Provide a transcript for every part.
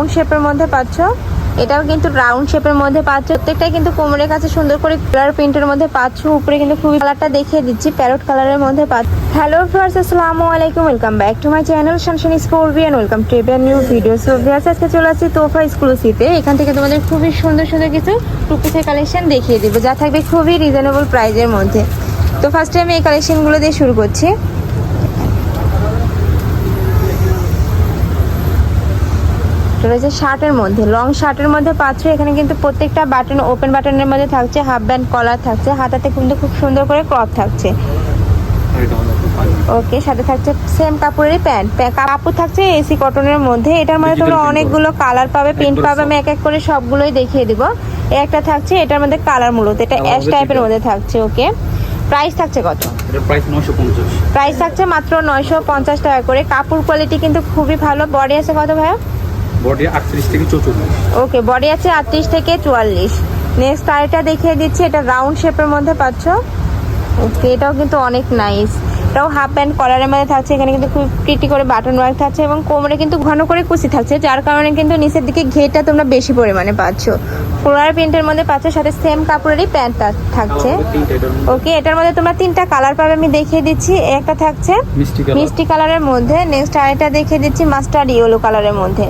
Round শেপের মধ্যে পাচ্ছ? এটাও কিন্তু রাউন্ড শেপের মধ্যে পাচ্ছ। প্রত্যেকটাই কিন্তু কোমরের কাছে সুন্দর করে কালার প্রিন্টের মধ্যে পাচ্ছ। উপরে কিন্তু খুবই কালারটা দেখিয়ে দিচ্ছি প্যারট কালারের মধ্যে পাচ্ছ। হ্যালো ফ্রেন্ডস আসসালামু আলাইকুম welcome back to my channel শানশান স্কোরবিয়ান ওয়েলকাম টু এবার নিউ ভিডিও সো ভিউয়ার্স আজকে চলে আসছি তোফা এক্সক্লুসিভে এখান থেকে তোমাদের খুবই সুন্দর সুন্দর কিছু টু পিসের কালেকশন দেখিয়ে দেবো, যা থাকবে খুবই রিজনেবল প্রাইজের মধ্যে। তো ফার্স্টে আমি এই কালেকশনগুলো দিয়ে শুরু করছি। রয়েছে শার্টের মধ্যে। লং শার্টের মধ্যে পাচ্ছ এখানে কিন্তু প্রত্যেকটা বাটন ওপেন বাটনের মধ্যে থাকছে হাফ ব্যান্ড কলার থাকছে হাতাতে কিন্তু খুব সুন্দর করে ক্রপ থাকছে। ওকে সাথে থাকছে সেম কাপড়েরই প্যান্ট কাপড় থাকছে এসি কটনের মধ্যে। এটার মধ্যে তোমরা অনেকগুলো কালার পাবে প্রিন্ট পাবে আমি এক এক করে সবগুলোই দেখিয়ে দিব। এই একটা থাকছে এটার মধ্যে কালার মূলত। এটা অ্যাশ টাইপের মধ্যে থাকছে ওকে প্রাইস থাকছে কত? প্রাইস প্রাইস থাকছে মাত্র নয়শো পঞ্চাশ টাকা করে। কাপড় কোয়ালিটি কিন্তু খুবই ভালো। বডি আছে কত ভাইয়া? বডি আটত্রিশ থেকে চৌচল্লিশ। ওকে বডি আছে আটত্রিশ থেকে চুয়াল্লিশ। নেক্সট আরেকটা দেখিয়ে দিচ্ছি, এটা রাউন্ড শেপের মধ্যে পাচ্ছ। ওকে এটাও কিন্তু অনেক নাইস এটাও হাফ প্যান্ট কলারের মধ্যে থাকছে এখানে কিন্তু খুব প্রিটি করে বাটন ওয়ার্ক থাকছে এবং কোমরে কিন্তু ঘন করে কুচি থাকছে যার কারণে কিন্তু নিচের দিকে ঘেটা তোমরা বেশি পরিমাণে পাচ্ছ। ফ্লোরার প্রিন্টের মধ্যে পাচ্ছ সাথে সেম কাপড়েরই প্যান্ট থাকছে। ওকে এটার মধ্যে তোমরা তিনটা কালার পাবে আমি দেখিয়ে দিচ্ছি। একটা থাকছে মিষ্টি কালারের মধ্যে নেক্সট আরেকটা দেখিয়ে দিচ্ছি মাস্টার্ড ইয়েলো কালারের মধ্যে।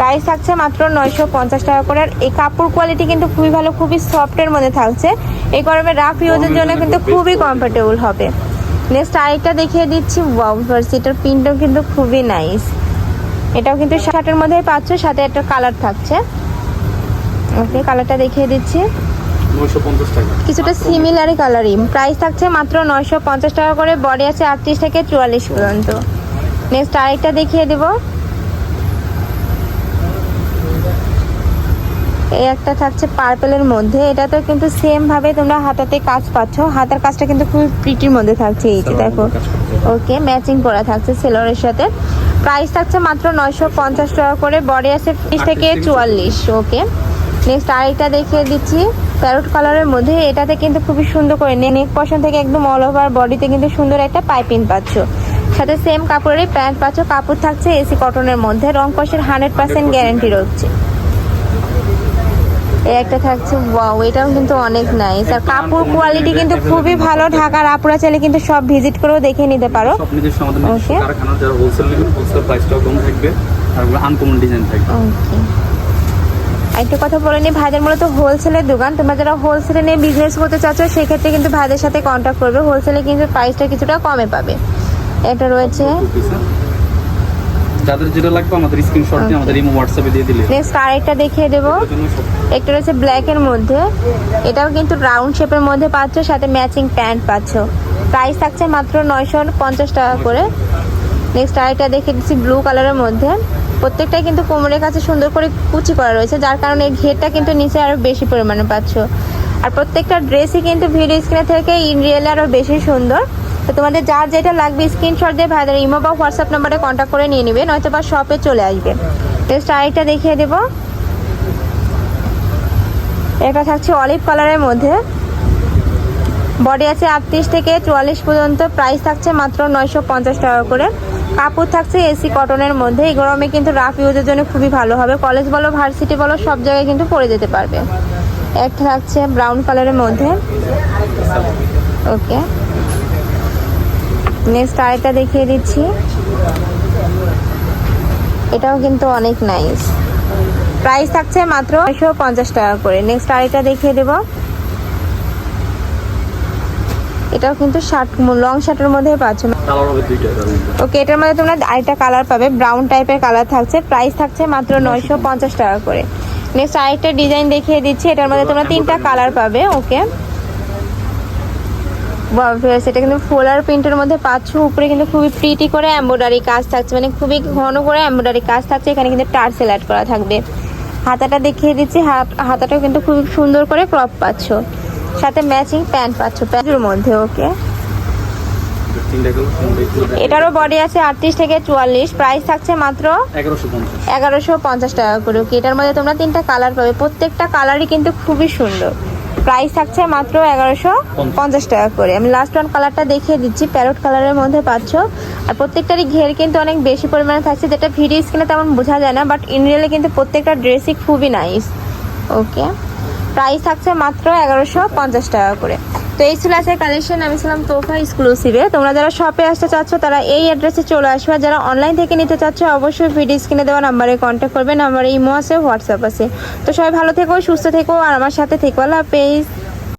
প্রাইস থাকছে মাত্র নয়শো পঞ্চাশ টাকা করে আর এই কাপড় কোয়ালিটি কিন্তু খুবই ভালো খুবই সফটের মধ্যে থাকছে। এই গরমে রাফ ইউজের জন্য কিন্তু খুবই কমফোর্টেবল হবে। নেক্সট আরেকটা দেখিয়ে দিচ্ছি ওয়াও ফার্স এটার প্রিন্টও কিন্তু খুবই নাইস এটাও কিন্তু শার্টের মধ্যে পাচ্ছ সাথে একটা কালার থাকছে। ওকে কালারটা দেখিয়ে দিচ্ছি। কিছুটা সিমিলারই কালারই প্রাইস থাকছে মাত্র নয়শো পঞ্চাশ টাকা করে বডি আছে আটত্রিশ থেকে চুয়াল্লিশ পর্যন্ত। নেক্সট আরেকটা দেখিয়ে দেবো। এই একটা থাকছে পার্পেলের মধ্যে। এটাতেও কিন্তু সেম ভাবে তোমরা হাতাতে কাজ পাচ্ছ। হাতার কাজটা কিন্তু খুবই প্রিটির মধ্যে থাকছে এই যে দেখো। ওকে ম্যাচিং করা থাকছে সেলরের সাথে। প্রাইস থাকছে মাত্র নয়শো পঞ্চাশ টাকা করে। বডি আছে ত্রিশ থেকে চুয়াল্লিশ। ওকে নেক্সট আরেকটা দেখিয়ে দিচ্ছি। প্যারট কালারের মধ্যে। এটাতে কিন্তু খুবই সুন্দর করে নেক পশন থেকে একদম অল ওভার বডিতে কিন্তু সুন্দর একটা পাইপিং পাচ্ছ। সাথে সেম কাপড়েরই প্যান্ট পাচ্ছ। কাপড় থাকছে এসি কটনের মধ্যে। রং কষের হান্ড্রেড পার্সেন্ট গ্যারেন্টি রয়েছে। এই একটা থাকছে ওয়াও এটাও কিন্তু অনেক নাইস আর কাপড় কোয়ালিটি কিন্তু খুবই ভালো ঢাকার আপুরা চাইলে কিন্তু সব ভিজিট করেও দেখে নিতে পারো। সব নিজস্ব আমাদের নিজস্ব Okay. কারখানা যারা হোলসেল নেবেন হোলসেল প্রাইসটাও কম থাকবে আর আনকমন ডিজাইন থাকবে। ওকে একটা কথা বলে নি ভাইদের মূলত হোলসেলের দোকান। তোমরা যারা হোলসেলে নিয়ে বিজনেস করতে চাচ্ছ সেক্ষেত্রে কিন্তু ভাইদের সাথে কন্ট্যাক্ট করবে। হোলসেলে কিন্তু প্রাইসটা কিছুটা কমে পাবে। এটা রয়েছে? যাদের যেটা লাগবে আমাদের স্ক্রিনশট দিয়ে আমাদের ইমো হোয়াটসঅ্যাপে দিয়ে দিলে নেক্সট আরেকটা দেখিয়ে দেবো। একটা রয়েছে ব্ল্যাকের মধ্যে। এটাও কিন্তু রাউন্ড শেপের মধ্যে পাচ্ছ সাথে ম্যাচিং প্যান্ট পাচ্ছ। প্রাইস থাকছে মাত্র নয়শো পঞ্চাশ টাকা করে। নেক্সট আরেকটা দেখে দিচ্ছি ব্লু কালারের মধ্যে। প্রত্যেকটাই কিন্তু কোমরের কাছে সুন্দর করে কুচি করা রয়েছে যার কারণে এই ঘেরটা কিন্তু নিচে আরও বেশি পরিমাণে পাচ্ছ। আর প্রত্যেকটা ড্রেসই কিন্তু ভিডিও স্ক্রিনে থেকে ইন রিয়েলে আরও বেশি সুন্দর। তো তোমাদের যার যেটা লাগবে স্ক্রিনশট দিয়ে ভাইদের ইমো বা হোয়াটসঅ্যাপ নাম্বারে কন্ট্যাক্ট করে নিয়ে নেবে, নয়তো বা শপে চলে আসবে। নেক্সট আরেকটা দেখিয়ে দেবো। এটা থাকছে অলিভ কালারের মধ্যে। বডি আছে আটত্রিশ থেকে চুয়াল্লিশ পর্যন্ত প্রাইস থাকছে মাত্র নয়শো পঞ্চাশ টাকা করে। কাপড় থাকছে এসি কটনের মধ্যে। এই গরমে কিন্তু রাফ ইউজের জন্য খুবই ভালো হবে। কলেজ বলো ভার্সিটি বলো, সব জায়গায় কিন্তু পরে যেতে পারবে। একটা থাকছে ব্রাউন কালারের মধ্যে। ওকে নেক্সট আরেকটা দেখিয়ে দিচ্ছি। এটাও কিন্তু অনেক নাইস প্রাইস থাকছে মাত্র নয়শো পঞ্চাশ টাকা করে। নেক্সট আরেকটা দেখিয়ে দেবো। এটাও কিন্তু শার্ট লং শার্টের মধ্যে পাচ্ছ। ওকে এটার মধ্যে তোমরা আরেকটা কালার পাবে। ব্রাউন টাইপের কালার থাকছে। প্রাইস থাকছে মাত্র নয়শো পঞ্চাশ টাকা করে। নেক্সট আরেকটা ডিজাইন দেখিয়ে দিচ্ছি। এটার মধ্যে তোমরা তিনটা কালার পাবে ওকে সেটা কিন্তু ফোলার প্রিন্টের মধ্যে পাচ্ছ উপরে কিন্তু খুবই প্রিটি করে এম্ব্রয়ডারি কাজ থাকছে। মানে খুবই ঘন করে এম্ব্রয়ডারি কাজ থাকছে। এখানে কিন্তু টার্সেল অ্যাড করা থাকবে। হাতাটা দেখিয়ে দিচ্ছি। হাত- হাতাটাও কিন্তু খুব সুন্দর করে ক্রপ পাচ্ছ। সাথে ম্যাচিং প্যান্ট পাচ্ছ। প্যান্টের মধ্যে ওকে এটারও বডি আছে আটত্রিশ থেকে চুয়াল্লিশ। প্রাইস থাকছে মাত্র এগারোশো পঞ্চাশ। টাকা করে ওকে এটার মধ্যে তোমরা তিনটা কালার পাবে। প্রত্যেকটা কালারই কিন্তু খুবই সুন্দর। প্রাইস থাকছে মাত্র এগারোশো পঞ্চাশ টাকা করে। আমি লাস্ট ওয়ান কালারটা দেখিয়ে দিচ্ছি প্যারট কালারের মধ্যে পাচ্ছ। আর প্রত্যেকটারই ঘের কিন্তু অনেক বেশি পরিমাণে থাকছে, যেটা ভিডিও স্ক্রিনে তেমন বোঝা যায় না বাট ইন রিয়েলে কিন্তু প্রত্যেকটা ড্রেসই খুবই নাইস ওকে প্রাইস থাকছে মাত্র এগারোশো পঞ্চাশ টাকা করে। তো এই ছিল আছে কালেকশন আমি ছিলাম তোফা এক্সক্লুসিভে তোমরা যারা শপে আসতে চাচ্ছ, তারা এই অ্যাড্রেসে চলে আসবে। যারা অনলাইন থেকে নিতে চাচ্ছ, অবশ্যই ভিডিও স্ক্রিনে দেওয়া নাম্বারে কন্ট্যাক্ট করবে। নাম্বারে ইমো আছে হোয়াটসঅ্যাপ আছে। তো সবাই ভালো থেকো, সুস্থ থেকো, আর আমার সাথে থেকো। আল্লাহ হাফেজ।